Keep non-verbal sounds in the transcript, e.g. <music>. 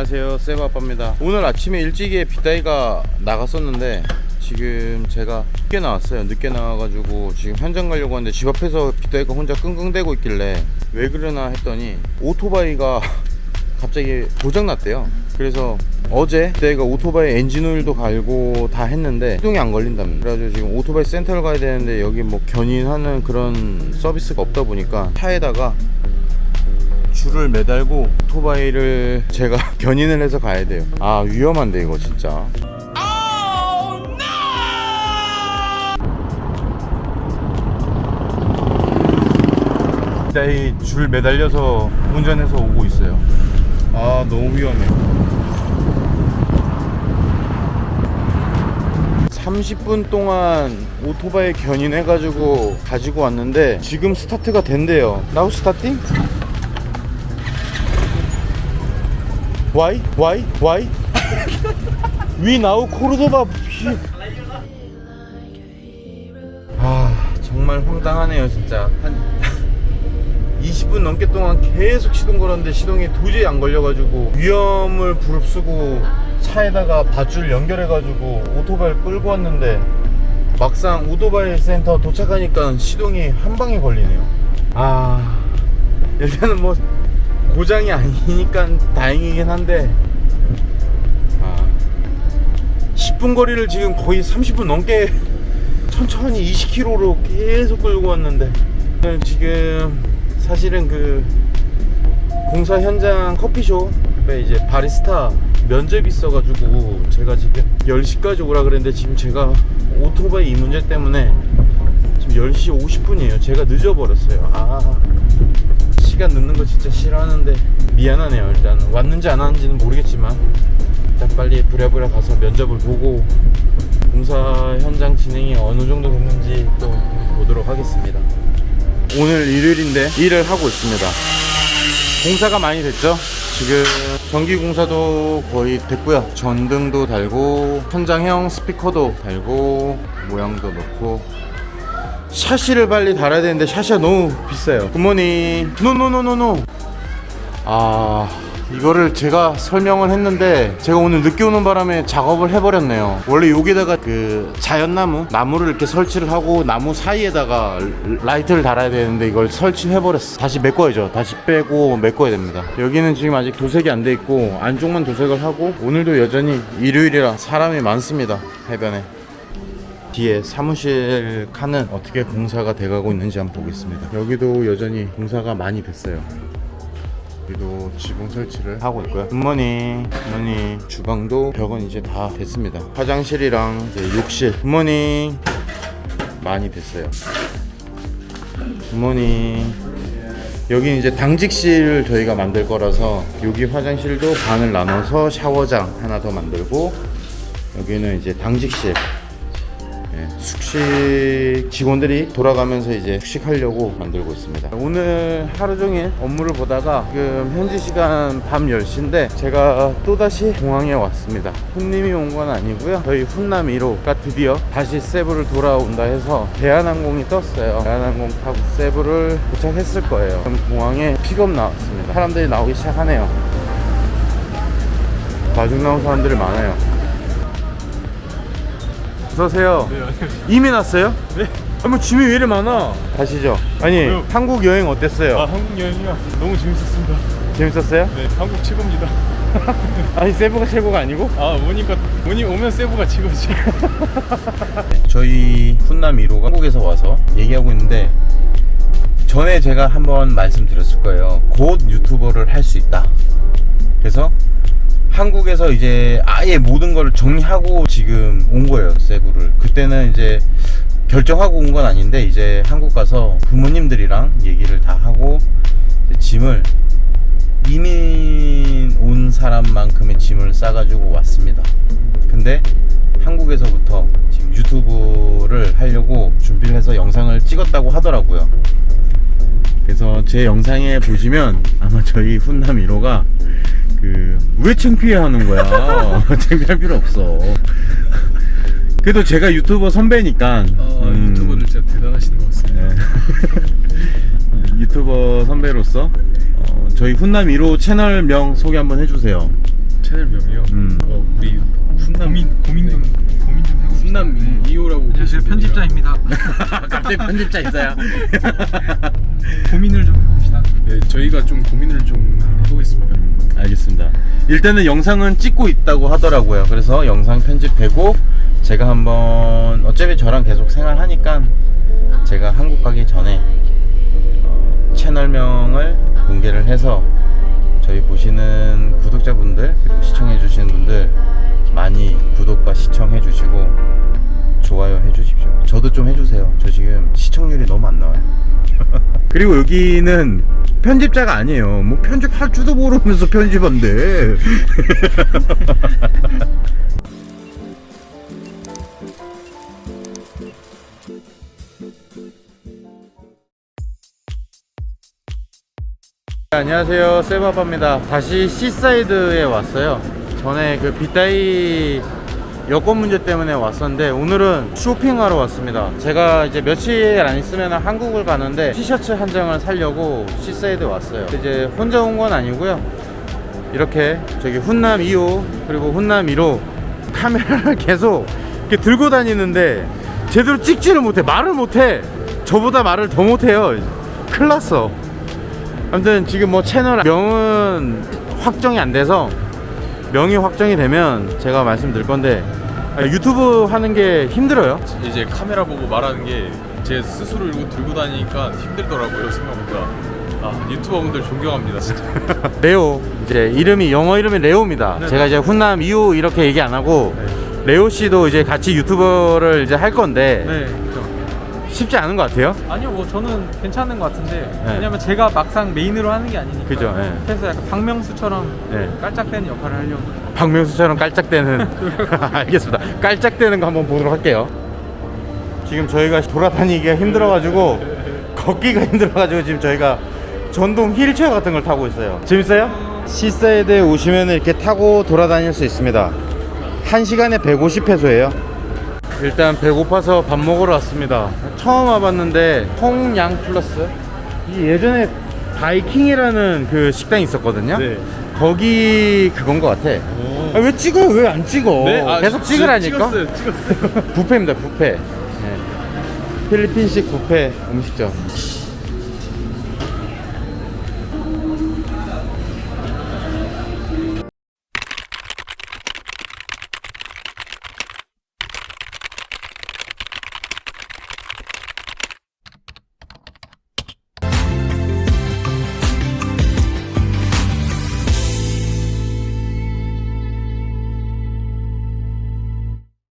안녕하세요. 세바아빠입니다. 오늘 아침에 일찍에 빗다이가 나갔었는데 지금 제가 늦게 나왔어요. 늦게 나와가지고 지금 현장 가려고 하는데 집 앞에서 빗다이가 혼자 끙끙대고 있길래 왜 그러나 했더니 오토바이가 <laughs> 갑자기 고장났대요. 그래서 어제 빗다이가 오토바이 엔진오일도 갈고 다 했는데 시동이 안 걸린답니다. 그래가지고 지금 오토바이 센터를 가야 되는데 여기 뭐 견인하는 그런 서비스가 없다 보니까 차에다가 줄을 매달고 오토바이를 제가 <laughs> 견인을 해서 가야 돼요. 아 위험한데 이거 진짜. 일단 이줄 매달려서 운전해서 오고 있어요. 아 너무 위험해. 30분 동안 오토바이 견인해가지고 가지고 왔는데 지금 스타트가 된대요. 나우 스타팅? Why? Why? Why? We now 코르도바 피... 아 정말 황당하네요 진짜 한 20분 넘게 동안 계속 시동 걸었는데 시동이 도저히 안 걸려가지고 위험을 부릅쓰고 차에다가 밧줄 연결해가지고 오토바이를 끌고 왔는데 막상 오토바이 센터 도착하니까 시동이 한 방에 걸리네요 아 일단은 뭐 고장이 아니니까 다행이긴 한데. 아, 10분 거리를 지금 거의 30분 넘게 천천히 20km로 계속 끌고 왔는데. 지금 사실은 그 공사 현장 커피숍에 이제 바리스타 면접이 있어가지고 제가 지금 10시까지 오라 그랬는데 지금 제가 오토바이 이 문제 때문에 지금 10시 50분이에요. 제가 늦어버렸어요. 아 시간 늦는 거 진짜 싫어하는데 미안하네요 일단. 왔는지 안 왔는지는 모르겠지만. 일단 빨리 부랴부랴 가서 면접을 보고 공사 현장 진행이 어느 정도 됐는지 또 보도록 하겠습니다. 오늘 일요일인데 일을 하고 있습니다. 공사가 많이 됐죠? 지금 전기 공사도 거의 됐고요. 전등도 달고 현장형 스피커도 달고 모양도 넣고 샤시를 빨리 달아야 되는데 샤시가 너무 비싸요. 굿모닝. 노노노노노 아 이거를 제가 설명을 했는데 제가 오늘 늦게 오는 바람에 작업을 해버렸네요. 원래 여기다가 그 자연나무 나무를 이렇게 설치를 하고 나무 사이에다가 라이트를 달아야 되는데 이걸 설치해버렸어. 다시 메꿔야죠. 다시 빼고 메꿔야 됩니다. 여기는 지금 아직 도색이 안 돼 있고 안쪽만 도색을 하고 오늘도 여전히 일요일이라 사람이 많습니다. 해변에 뒤에 사무실 칸은 어떻게 공사가 돼가고 있는지 한번 보겠습니다. 여기도 여전히 공사가 많이 됐어요. 여기도 지붕 설치를 하고 있고요. 굿모닝, 굿모닝. 주방도 벽은 이제 다 됐습니다. 화장실이랑 이제 욕실. 굿모닝. 많이 됐어요. 굿모닝. 여기 이제 당직실 저희가 만들 거라서 여기 화장실도 반을 나눠서 샤워장 하나 더 만들고 여기는 이제 당직실 예, 숙식 직원들이 돌아가면서 이제 숙식하려고 만들고 있습니다. 오늘 하루 종일 업무를 보다가 지금 현지 시간 밤 10시인데 제가 또다시 공항에 왔습니다. 훈님이 온 건 아니고요. 저희 훈남 1호가 드디어 다시 세부를 돌아온다 해서 대한항공이 떴어요. 대한항공 타고 세부를 도착했을 거예요. 그럼 공항에 픽업 나왔습니다. 사람들이 나오기 시작하네요. 마중 나온 사람들이 많아요. 어서 오세요. 네, 안녕하세요. 이미 났어요? 네. 아, 뭐 짐이 왜 이리 많아? 가시죠. 아니, 왜요? 한국 여행 어땠어요? 아, 한국 여행이요. 너무 재밌었습니다. 재밌었어요? 네, 한국 최고입니다. <laughs> 아니, 세부가 최고가 아니고? 아, 오니까 오니 오면 세부가 최고지. <laughs> 저희 훈남 1호가 한국에서 와서 얘기하고 있는데 전에 제가 한번 말씀드렸을 거예요. 곧 유튜버를 할 수 있다. 한국에서 이제 아예 모든 걸 정리하고 지금 온 거예요, 세부를. 그때는 이제 결정하고 온 건 아닌데 이제 한국 가서 부모님들이랑 얘기를 다 하고 짐을 이민 온 사람만큼의 짐을 싸가지고 왔습니다. 근데 한국에서부터 지금 유튜브를 하려고 준비를 해서 영상을 찍었다고 하더라고요. 그래서 제 영상에 보시면 아마 저희 훈남 1호가 그 왜 창피해 하는 거야? <laughs> <laughs> 창피할 필요 없어. 그래도 제가 유튜버 선배니까 어, 음, 유튜버들 진짜 대단하신 것 같습니다. 네. <laughs> 유튜버 선배로서 어, 저희 훈남 1호 채널명 소개 한번 해주세요. 채널명이요. 음. 어, 우리 훈남 고민 고민 좀 고민 좀 해봅시다. 훈남 이 2호라고. 안녕하세요 편집자입니다. 갑자기 편집자 있어요. 고민을 좀 해봅시다. 네, 저희가 좀 고민을 좀 해보겠습니다. 알겠습니다. 일단은 영상은 찍고 있다고 하더라고요. 그래서 영상 편집되고 제가 한번 어차피 저랑 계속 생활하니까 제가 한국 가기 전에 어, 채널명을 공개를 해서 저희 보시는 구독자분들 그리고 시청해 주시는 분들 많이 구독과 시청해 주시고 좋아요 해 주십시오. 저도 좀 해주세요. 저 지금 시청률이 너무 안 나와요. <laughs> 그리고 여기는 편집자가 아니에요. 뭐 편집할 줄도 모르면서 편집한대. <laughs> 안녕하세요 세바바입니다 다시 C사이드에 왔어요 전에 그 빗다이 여권 문제 때문에 왔었는데 오늘은 쇼핑하러 왔습니다. 제가 이제 며칠 안 있으면 한국을 가는데 티셔츠 한 장을 사려고 C사이드에 왔어요. 이제 혼자 온 건 아니고요. 이렇게 저기 훈남 2호 그리고 훈남 1호 카메라를 <laughs> 계속 이렇게 들고 다니는데 제대로 찍지를 못해 말을 못해. 저보다 말을 더 못해요. 큰일 났어. 아무튼 지금 뭐 채널 명은 확정이 안 돼서 명이 확정이 되면 제가 말씀드릴 건데 아, 유튜브 하는 게 힘들어요. 이제 카메라 보고 말하는 게 제 스스로 이거 들고 다니니까 힘들더라고요 생각보다. 아 유튜버분들 존경합니다 진짜. <laughs> 레오 이제 이름이 영어 이름이 레오입니다. 네. 제가 이제 훈남 이후 이렇게 얘기 안 하고 레오 씨도 이제 같이 유튜버를 이제 할 건데 네. 쉽지 않은 것 같아요. 아니요 뭐 저는 괜찮은 것 같은데 네. 왜냐면 제가 막상 메인으로 하는 게 아니니까. 그죠, 네. 그래서 약간 박명수처럼 네. 깔짝대는 역할을 하려고. 박명수처럼 깔짝대는 <laughs> <laughs> 알겠습니다. 깔짝대는 거 한번 보도록 할게요. 지금 저희가 돌아다니기가 힘들어가지고 걷기가 힘들어가지고 지금 저희가 전동 휠체어 같은 걸 타고 있어요. 재밌어요? 시사이드에 오시면 이렇게 타고 돌아다닐 수 있습니다. 1시간에 150페소예요. 일단 배고파서 밥 먹으러 왔습니다. 처음 와봤는데 홍양 플러스 이 예전에 바이킹이라는 그 식당이 있었거든요. 네. 거기 그건 것 같아. 아, 왜 찍어요? 왜안 찍어? 네, 아, 계속 지- 찍으라니까. 찍었어요, 찍었어요. <laughs> 뷔페입니다, 뷔페. 네. 필리핀식 뷔페 음식점.